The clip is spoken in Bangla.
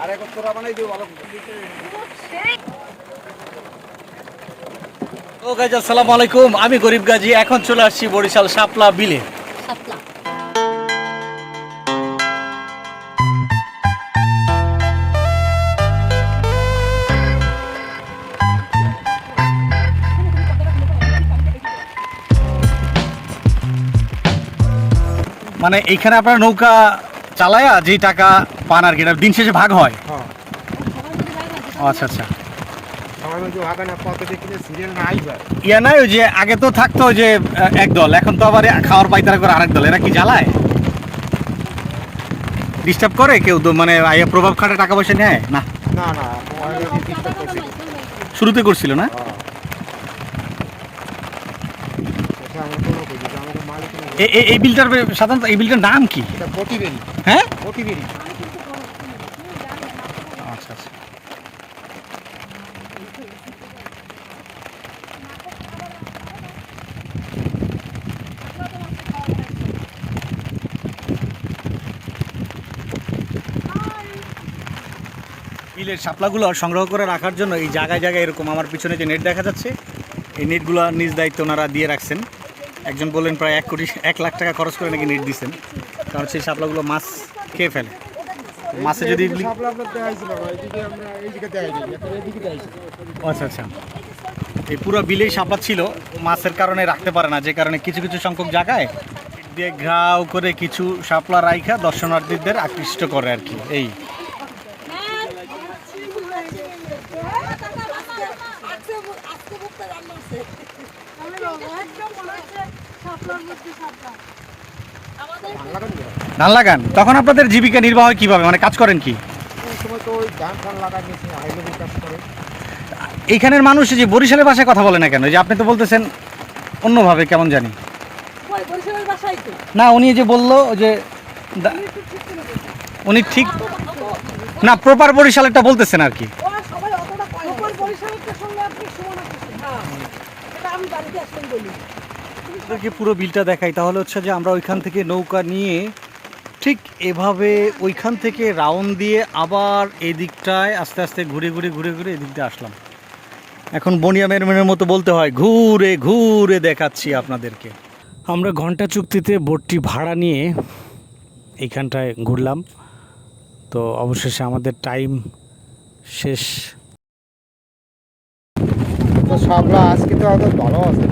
আর এক তোরা বানাই দিও ভালো ও গাইজ আসসালামু আলাইকুম। আমি গরিব গাজী এখন চলে আসছি বরিশাল শাপলা বিলে। সাপলা মানে এইখানে আপনার নৌকা চালায়া যে টাকা পান আর কি এটা দিন শেষে ভাগ হয়? হ্যাঁ। আচ্ছা আচ্ছা। ইয়া নাই ওই যে আগে তো থাকতো যে আহ, এক দল এখন তো আবার খাওয়ার পাইতারা করে আরেক দল এরা কি জ্বালায়? ডিস্টার্ব করে কেউ তো মানে আইয়া প্রভাব খাটে টাকা পয়সা নেয়? না। না শুরুতে করছিল না হ্যাঁ এটা আমরা কোনো কই যে আমাদের মালিক না এ- এ- এই বিলটার সাধারণত এই বিলটার নাম কি? হ্যাঁ? আচ্ছা আচ্ছা। বিলের শাপলাগুলো সংগ্রহ করে রাখার জন্য এই জায়গায় জায়গায় এরকম আমার পিছনে যে নেট দেখা যাচ্ছে এই নেটগুলো নিজ দায়িত্ব ওনারা দিয়ে রাখছেন। একজন বললেন প্রায় এক কোটি এক লাখ টাকা খরচ করে নাকি নেট দিচ্ছেন কারণ সেই শাপলাগুলো মাছ খেয়ে ফেলে। মাছে যদি সাপলা আচ্ছা আচ্ছা। এই পুরো বিলেই শাপলা ছিল মাছের কারণে রাখতে পারে না যে কারণে কিছু কিছু সংখ্যক জায়গায় দিয়ে ঘাও করে কিছু শাপলা রাইখা দর্শনার্থীদের আকৃষ্ট করে আর কি এই। ধান লাগান? তখন আপনাদের জীবিকা নির্বাহ হয় কীভাবে? মানে কাজ করেন কি? এইখানের মানুষ যে বরিশালের ভাষায় কথা বলে না কেন? যে আপনি তো বলতেছেন অন্যভাবে কেমন জানি। না উনি যে বলল যে দা- উনি ঠিক না প্রপার বরিশালেরটা বলতেছেন আর কি। আপনাদেরকে পুরো বিলটা দেখাই। তাহলে হচ্ছে যে আমরা ওইখান থেকে নৌকা নিয়ে ঠিক এভাবে ওইখান থেকে রাউন্ড দিয়ে আবার এদিকটায় আস্তে আস্তে ঘুরে ঘুরে ঘুরে ঘুরে এদিক দিয়ে আসলাম। এখন বনিয়া মেরমেনের মতো বলতে হয়, ঘুরে ঘুরে দেখাচ্ছি আপনাদেরকে। আমরা ঘণ্টা চুক্তিতে বোটটি ভাড়া নিয়ে এইখানটায় ঘুরলাম। তো অবশেষে আমাদের টাইম শেষ। তো সাপলা আজকে তো আমাদের ভালো আছে